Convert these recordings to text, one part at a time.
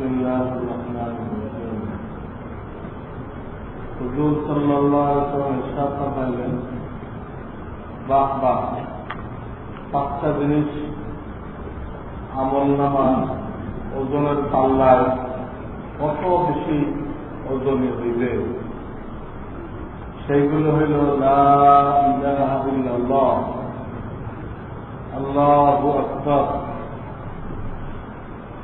بسم الله الرحمن الرحيم হুজুর সাল্লাল্লাহু আলাইহি ওয়াসাল্লাম ইরশাদ ফরমাইলেন বাহ বাহ পাঁচটা জিনিস আমল নামা ওজনের পাল্লায় কত বেশি ওজনে হইবে সেইগুলো হইল লা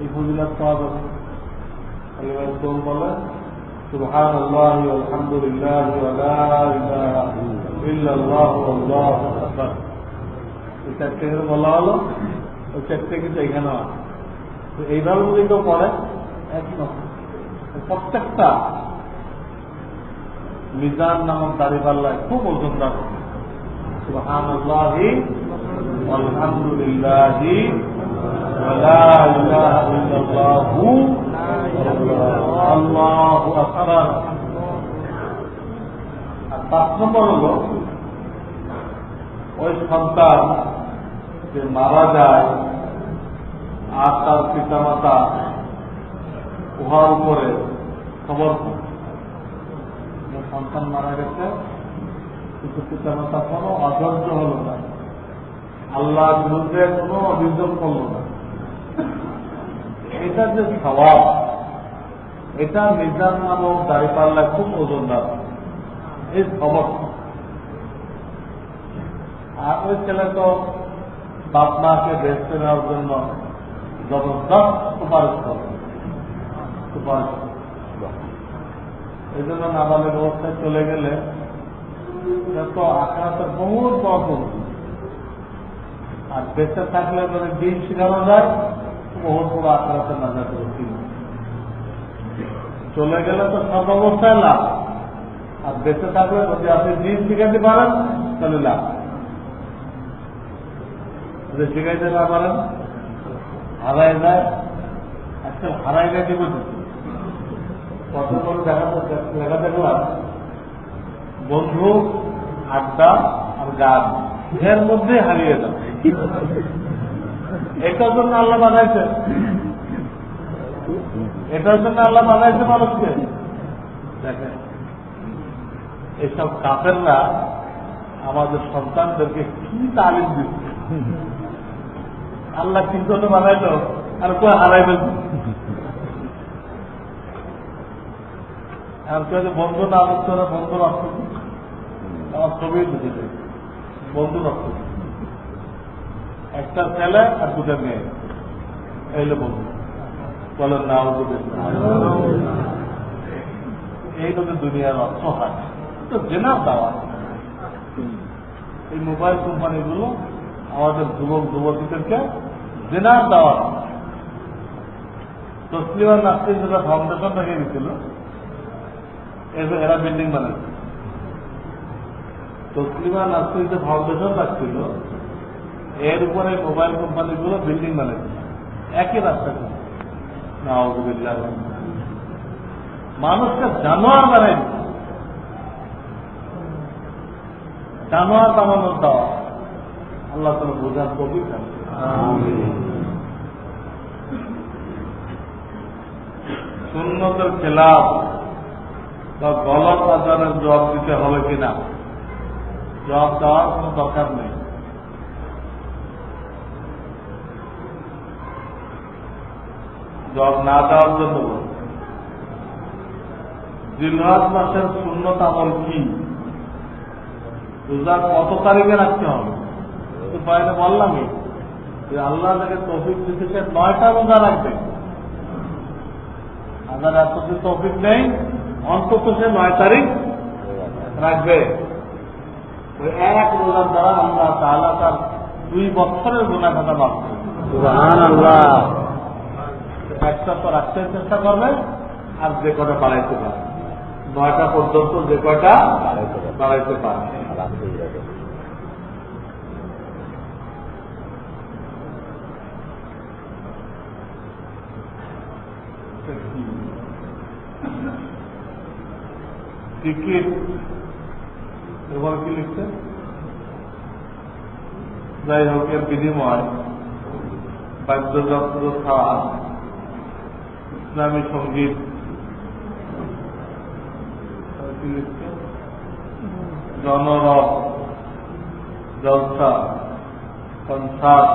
এই ফজিলাত পাওয়া যাবে কালেমা ইসলাম বলে সুবহান আল্লাহ আলহামদুলিল্লাহ ইল্লাল্লাহ আল্লাহু আকবার এই চারটে বলা হলো ওই চারটে কিন্তু এখানে আছে তো এইভাবে যদি কেউ পড়ে একই রকম প্রত্যেকটা মিজান নামক দাড়ি পাল্লায় খুব ওজনদার সুবহান আল্লাহ আলহামদুলিল্লাহ ولا إله إلا الله الله أكبر আর পাঁচ নম্বর হল ওই সন্তান যে মারা যায় আর তার পিতামাতা উহার উপরে খবর সন্তান মারা গেছে কিন্তু পিতামাতা কোনো অধৈর্য হল না আল্লাহর বিরুদ্ধে কোনো অভিযোগ করল না। এটা যে স্বভাব, এটা মিজান নামক দাঁড়িপাল্লা খুব ওজনদার। এই খবর আর ওই ছেলে তো বাপ মাকে বেসতে নেওয়ার জন্য জবরদস্ত সুপারিশ করবে এই জন্য নাবালের অবস্থায় চলে গেলে তো আখড়াতে বহুত বড় আর বেঁচে থাকলে মানে দিন শিখানো যায়। বহুত বড় আখড়াতে না যাতে চলে গেলে তো সব অবস্থায় লাভ। আর বেঁচে থাকলে যদি আপনি দিন শিখাতে পারেন, তাহলে লাভ। যদি শিখাইতে না পারেন হারাই যায় আজকাল হারাই যায় দিব কত করে দেখা দেখা দেখলাম বন্ধু, আড্ডা আর গান এর মধ্যে হারিয়ে যাও এটার জন্য আল্লাহ বানাইছে। এটার জন্য আল্লাহ বানাইছে মানুষকে। দেখেন এইসব কাফেররা আমাদের সন্তানদেরকে কি তালিম দিচ্ছে? আল্লাহ কি জন্য বানাইলো? আর কেউ হারাই ফেলছে আর কেউ বন্ধু না বন্ধু নষ্ট আমার ছবি বন্ধু নষ্ট একটা ছেলে আর দুটা মেয়ে। এইলে বন্ধু বলেন। না এই লোকে দুনিয়ার অর্থ হয়। তো জেনার দেওয়া এই মোবাইল কোম্পানিগুলো আমাদের যুবক, যুবতীদেরকে জেনার দেওয়া তসলিমা নাস্তিক যেটা ফাউন্ডেশন রেখে দিচ্ছিল এরা বিল্ডিং বানাচ্ছে তসলিমা নাস্তিক যে ফাউন্ডেশন রাখছিল এর উপরে মোবাইল কোম্পানিগুলো বিল্ডিং বানাচ্ছে একই রাস্তা মানুষকে জানোয়ার বানাই জানোয়ার বানানোর দেওয়া। আল্লাহ তালা বোঝার কবি সুন্নতের খেলাফ বা গলত আচারের জবাব দিতে হবে কিনা? জবাব দেওয়ার কোনো দরকার নেই। জব না দেওয়ার জন্য জিলহাজ মাসের শূন্যত আমল কি? রোজা কত তারিখে রাখতে হবে? বাইরে বললামই যে আল্লাহ থেকে তফিক দিতেছে নয়টা রোজা রাখবে। আদার এত যে তফিক নেই অন্তত সে নয় তারিখ রাখবে। ওই এক রোজার দ্বারা আল্লাহ তাহলে তার দুই বছরের গোনা খাতা মাফ আল্লাহ একটা তো রাখতে চেষ্টা করবে আর যে কটা বাড়াইতে পারে নয়টা পর্যন্ত যে কয়টা বাড়াইতে পারে। কি লিখছে যাই হোক, এর বিনিময় বাদ্যযন্ত্র ছাড়া ইসলামী সংগীত। জনরব, জলসা, কনসার্ট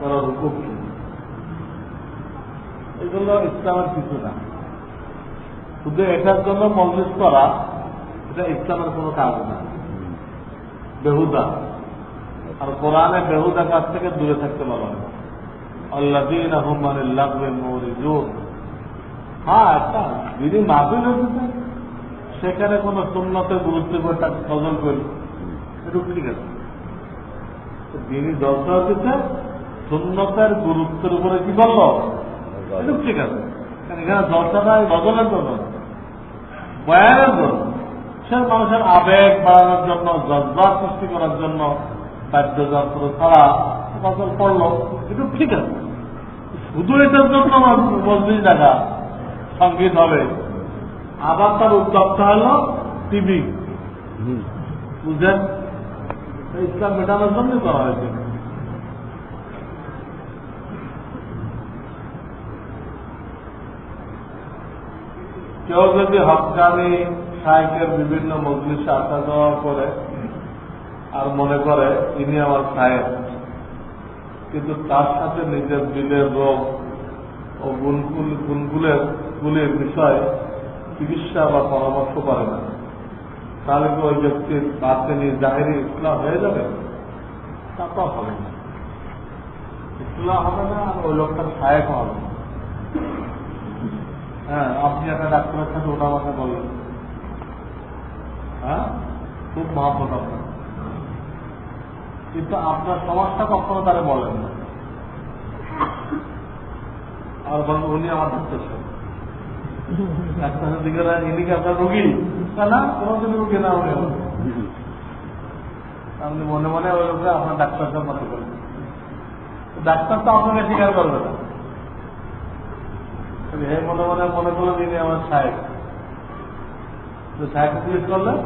করার হুকুম এগুলো ইসলামের কিছু না। শুধু এটার জন্য মজলিস করা, এটা ইসলামের কোনো কাজ না। বেহুদা। আর কোরআনে বেহুদা কাছ থেকে দূরে থাকতে বলা হয় আল্লাদিন আহমানের লাগবে মরিজুন। হ্যাঁ একটা যদি মাহফিল হচ্ছে সেখানে কোনো সুন্নতের গুরুত্ব করে তাকে করি। একটু ঠিক আছে। যিনি দর্শা হচ্ছে সুন্নতের গুরুত্বের উপরে কি বলল? এটা ঠিক আছে। এখানে জলসাটা এই গজলের জন্য। বয়ানের জন্য। সে মানুষের আবেগ বাড়ানোর জন্য, জজ্বা সৃষ্টি করার জন্য বাদ্যযন্ত্র ছাড়া গজল পড়ল এটা ঠিক আছে। শুধু এটার জন্য আমার মসজিদ দেখা। সংগীত হবে। আবার তার উদ্যোগটা হলো টিভি বুঝলেন? ইসলাম মেটানোর জন্যই করা হয়েছে। কেউ যদি হকানি সাহেবের বিভিন্ন মজলিসে আসা যাওয়া করে আর মনে করে ইনি আমার সাহেব। কিন্তু তার সাথে নিজের দিলের রোগ ও গুণগুলের গুলির বিষয়ে চিকিৎসা বা পরামর্শ করে না। তাহলে কি ওই ব্যক্তির বাতিনি জাহেরি ইসলাম হয়ে যাবে? তা তো হবে না। ইসলাম হবে না আর ওই লোকটার সাহেব হবে না। হ্যাঁ আপনি একটা ডাক্তারের সাথে ওটা আমাকে বললেন হ্যাঁ খুব আপনার কিন্তু আপনার সমস্যা কখনো তারা বলেন না। আর উনি আমার ডাক্তার সাহেব ডাক্তারের ইনি কি আপনার রোগী না কোনোদিন রোগী না উনি আপনি মনে মনে ওই লোককে আপনার ডাক্তার মনে করেন তো ডাক্তার তো আপনাকে স্বীকার করবে না হে মনে মনে মনে করলেন ইনি আমার সাহেব তো সাহেব জিজ্ঞেস করলেন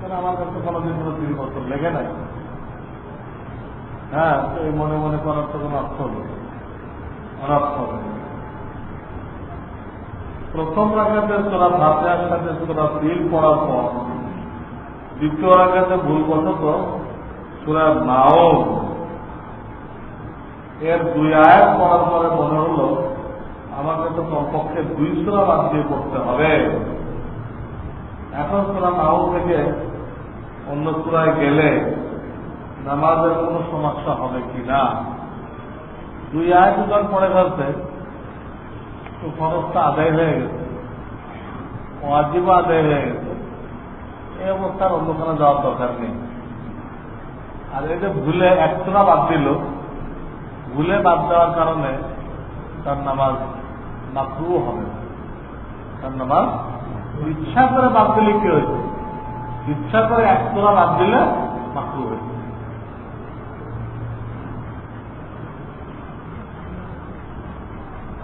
কেন আমার কাছে কোনোদিন কোনো তিন বছর লেগে নাই হ্যাঁ তো এই মনে মনে করার তো কোনো অর্থ হবে না। অনর্থ হবে না। প্রথম রাখাতে তোরা ভাবনার সাথে তোরা বিল পড়ার পর, দ্বিতীয় রাখাতে ভুল বসত, তোরা নাও। এর দুই আয়াত পড়ার পরে মনে হলো, আমাকে তো কমপক্ষে দুই সুরা বাদ দিয়ে পড়তে হবে। এখন তোরা নাও থেকে অন্য সুরায় গেলে নামাজের কোনো সমস্যা হবে কি না দুই যখন পড়ে ফেলছে। তো খরচটা আদায় হয়ে গেছে। ওয়াজিব আদায় হয়ে গেছে। এই অবস্থার অন্যখানে যাওয়ার দরকার নেই। আর এটা ভুলে একশোটা বাদ দিল, ভুলে বাদ দেওয়ার কারণে তার নামাজ মাকরু হবে তার নামাজ ইচ্ছা করে বাদ দিলে কি হয়েছে? ইচ্ছা করে একশোটা বাদ দিলে মাকরু হয়েছে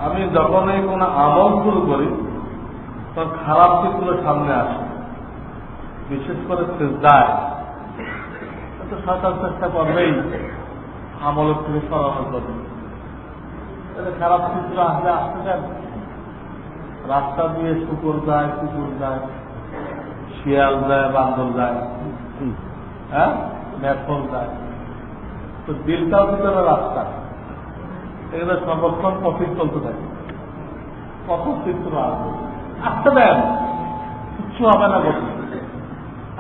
আমি যখনই কোনো আমল শুরু করি, তখন খারাপ চিত্র সামনে আসে। বিশেষ করে সেজদায়। তো শয়তান চেষ্টা করবেই আমলের থেকে সরানোর জন্য খারাপ চিত্র আসলে আসতে দেন। রাস্তা দিয়ে শুকুর যায়, কুকুর যায়, শিয়াল যায়, বান্দর যায় হ্যাঁ? ম্যাথন যায়। তো দিলটাও ভিতরে রাস্তা। এখানে সর্বক্ষণ কফিক চলতে থাকে। কত চিত্র আসবে আসতে দেন। কিচ্ছু হবে না বসে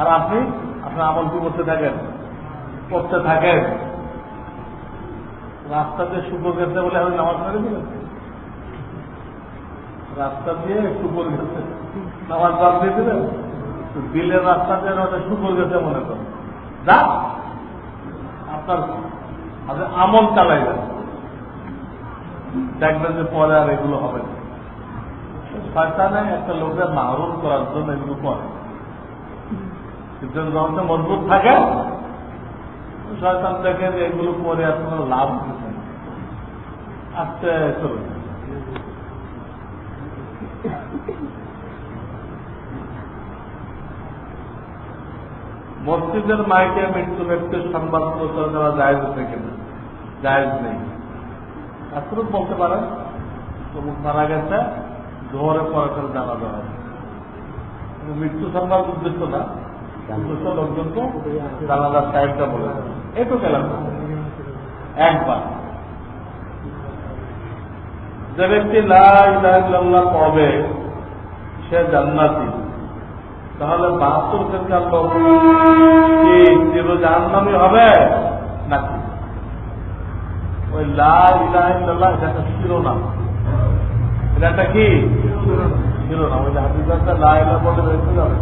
আর আপনি আপনার আমল কি করতে থাকেন করতে থাকেন। রাস্তা দিয়ে শুকর গেছে বলে আমি নামাজ পড়ে দিলেন রাস্তা দিয়ে শুকর গেছে নামাজ বাদ দিয়ে দিলেন বিলের রাস্তা দিয়ে ওটা শুকর গেছে মনে করেন। যা আপনার আমল চালাই যান দেখবেন যে পরে আর এগুলো হবে একটা লোকের মাহরুম করার জন্য এগুলো করে। কিন্তু যখন মজবুত থাকে, শয়তান দেখে যে এগুলো করে আর কোনো লাভ হচ্ছে আস্তে চলুন। মসজিদের মাইকে মৃত্যু ব্যক্তির সংবাদ প্রচার করা যায় হচ্ছে কিনা জায়জ নেই এখন বলতে পারেন তমুক মারা গেছে, জোহরে পরে করে জানা কিন্তু মৃত্যু সংবাদ উদ্দেশ্য না, উদ্দেশ্য লোকজনকে জানাজার টাইমটা বলে দেবে এটু গেলাম একবার। যে ব্যক্তি লাল্লাহ পড়বে, সে জান্নাতি। তাহলে বাহাত্তর ফেরকার লোক কি চির জাহান্নামি হবে? ওই লাল ইলাহ এটা একটা শিরোনাম। এটা একটা কি? শিরোনাম। ওই যে হাদিসটা লা বলে যাবে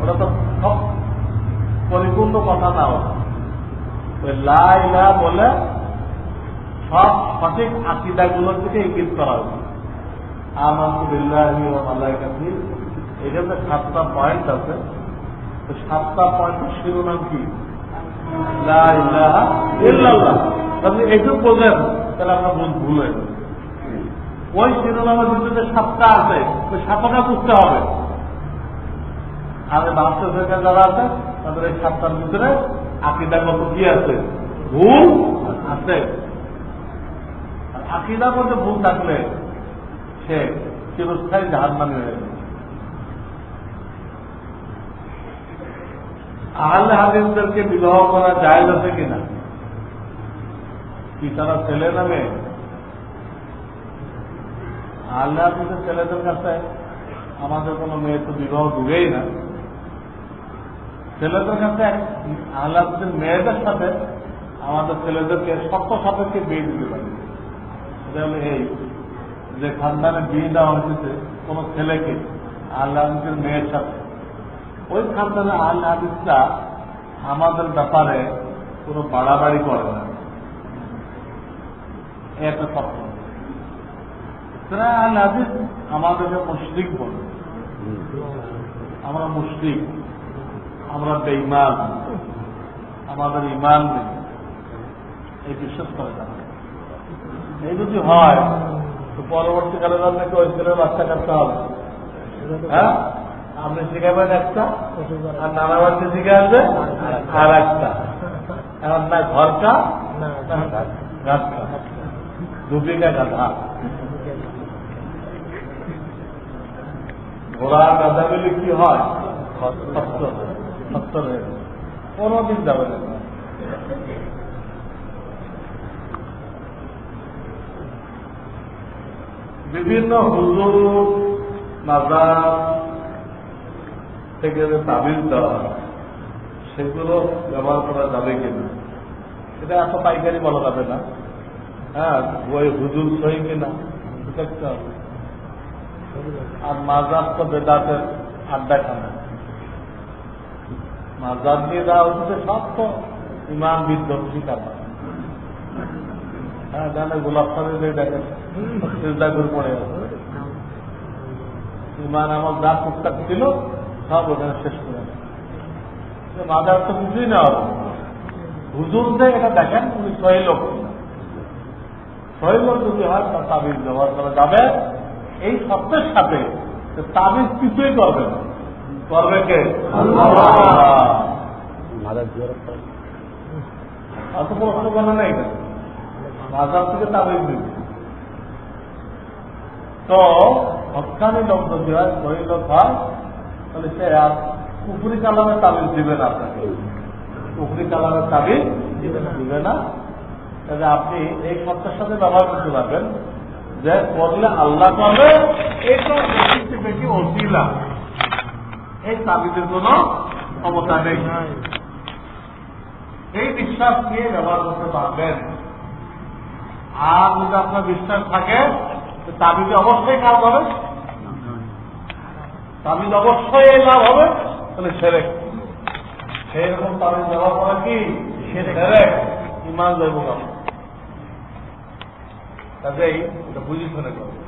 ওটা তো সব পরিপূর্ণ কথা না ওই লা ইলাহ বলে সব সঠিক আকিদাগুলো থেকে ইঙ্গিত করা হয়েছে। আলহামদুলিল্লাহ আল্লাহ এখানে সাতটা পয়েন্ট আছে, তো সাতটা পয়েন্টের শিরোনাম কি? তাহলে আপনার ভুল হয়ে ওই শিরোনামের ভিতরে সাতটা আছে, ওই সাতটা বুঝতে হবে। আর বাস্তব থেকে যারা আছে, তাদের এই সাতটার ভিতরে আকিদাগত কি আছে? ভুল আছে। আর আকিদার মধ্যে ভুল থাকলে সে চিরস্থায়ী জাহান নামে হয়ে যাবে। আহলে হাদিসদেরকে বিবাহ করা যায় আছে কিনা? কি তারা ছেলে না মেয়ে? আহলে হাদিসের ছেলেদের কাছে আমাদের কোনো মেয়ে তো বিবাহ ঢুকেই না। ছেলেদের কাছে আহলে হাদিসের মেয়েদের সাথে আমাদের ছেলেদেরকে শর্ত সাপেক্ষে বিয়ে দিতে পারি। এটা এই যে খানদানে বিয়ে দেওয়া হয়েছে কোন ছেলেকে আল্লাহ হাদিসের মেয়ের সাথে। ওই খানদানে আল্লাহ হাদিসটা আমাদের ব্যাপারে কোনো বাড়াবাড়ি করে না। একটা সত্য তারা হাদিস আমাদেরকে মুশরিক বলে। আমরা মুশরিক, আমরা বেইমান আমাদের ইমান নেই। এই বিশ্বাস করে না। এই যদি হয়, তো পরবর্তীকালে আপনাকে ওই ছেলের বাচ্চা কাটতে হবে। হ্যাঁ? আপনি শিখাবেন একটা আর নানা বাচ্চা শিখে আসবে আর একটা। এখন না ঘরটা দুটিকা গাধা ঘোড়া গাধা গেলে কি হয়? সত্য হয়ে। কোনোদিন যাবে না। বিভিন্ন হুজুর মাজার থেকে যে তাবিজ দেওয়া সেগুলো ব্যবহার করা যাবে কিনা এটা এত পাইকারি বলা যাবে না। হ্যাঁ ওই হুজুর সহি কিনা দেখতে হবে আর মাজার তো বেদাতের আড্ডা খানা। মাজার নিয়ে দেওয়া হচ্ছে সব তো ইমান বিধ্বংসী কাটা হ্যাঁ জানে গোলাপ খালি দিয়ে দেখেন চিন্তা করে পড়ে ইমান আমার যা টুকটাক ছিল সব ওখানে শেষ করে মাদার তো বুঝি না হবে হুজুর যে এটা দেখেন, উনি ছয় লোক। ছয় লোক যদি হয়, তার তাবিজ ব্যবহার করা যাবে। এই সত্যের সাথে তাবিজ কিছুই করবে না। করবে কে। মাদার করে। অত প্রশ্ন কোনো নেই। না মাজার থেকে তাবিজ দিবে তো, হকানি যদি হয় সহি লোক হয়। তাহলে সে আর পুকুরি কালামের তাবিজ দিবে না আপনাকে। পুকুরি কালামের তাবিজ দিবে না। তাহলে আপনি এই সত্যের সাথে ব্যবহার করতে পারবেন যে করলে আল্লাহ করবে এটা বেশি অসিলা এই তাবিজের কোন ক্ষমতা নেই। এই বিশ্বাস নিয়ে ব্যবহার করতে পারবেন। আর যদি আপনার বিশ্বাস থাকে, তাবিজে অবশ্যই কাজ হবে। তাবিজ অবশ্যই লাভ হবে। তাহলে সেরেক সেই রকম তাবিজ ব্যবহার করা কি? সেরেক ইমান দেব কাজেই এটা বুঝি শুনে করবে